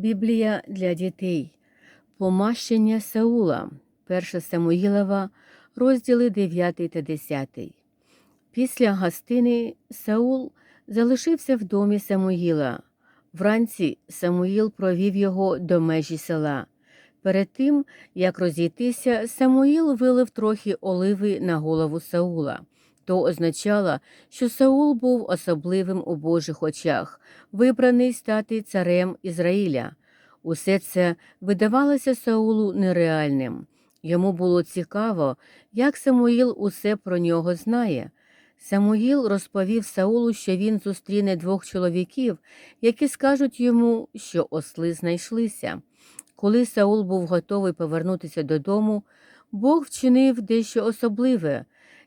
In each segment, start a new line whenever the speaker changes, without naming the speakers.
Біблія для дітей. Помащення Саула. 1 Самуїлова, розділи 9 та 10. Після гостини Саул залишився в домі Самуїла. Вранці Самуїл провів його до межі села. Перед тим, як розійтися, Самуїл вилив трохи оливи на голову Саула. То означало, що Саул був особливим у Божих очах, вибраний стати царем Ізраїля. Усе це видавалося Саулу нереальним. Йому було цікаво, як Самуїл усе про нього знає. Самуїл розповів Саулу, що він зустріне двох чоловіків, які скажуть йому, що осли знайшлися. Коли Саул був готовий повернутися додому, Бог вчинив дещо особливе,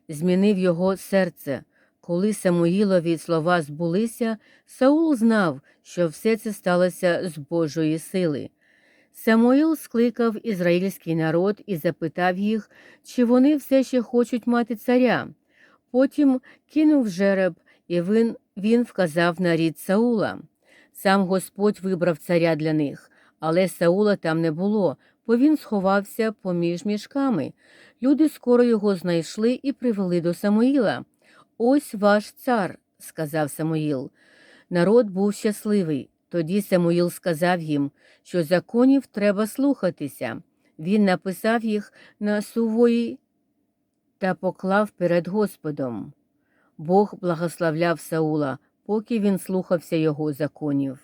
змінив його серце. Коли Самуїлові слова збулися, Саул знав, що все це сталося з Божої сили. Самуїл скликав ізраїльський народ і запитав їх, чи вони все ще хочуть мати царя. Потім кинув жереб, і він, він вказав на рід Саула. Сам Господь вибрав царя для них, але Саула там не було, бо він сховався поміж мішками. Люди скоро його знайшли і привели до Самуїла. Ось ваш цар, сказав Самуїл. Народ був щасливий. Тоді Самуїл сказав їм, що законів треба слухатися. Він написав їх на сувої та поклав перед Господом. Бог благословляв Саула, поки він слухався його законів.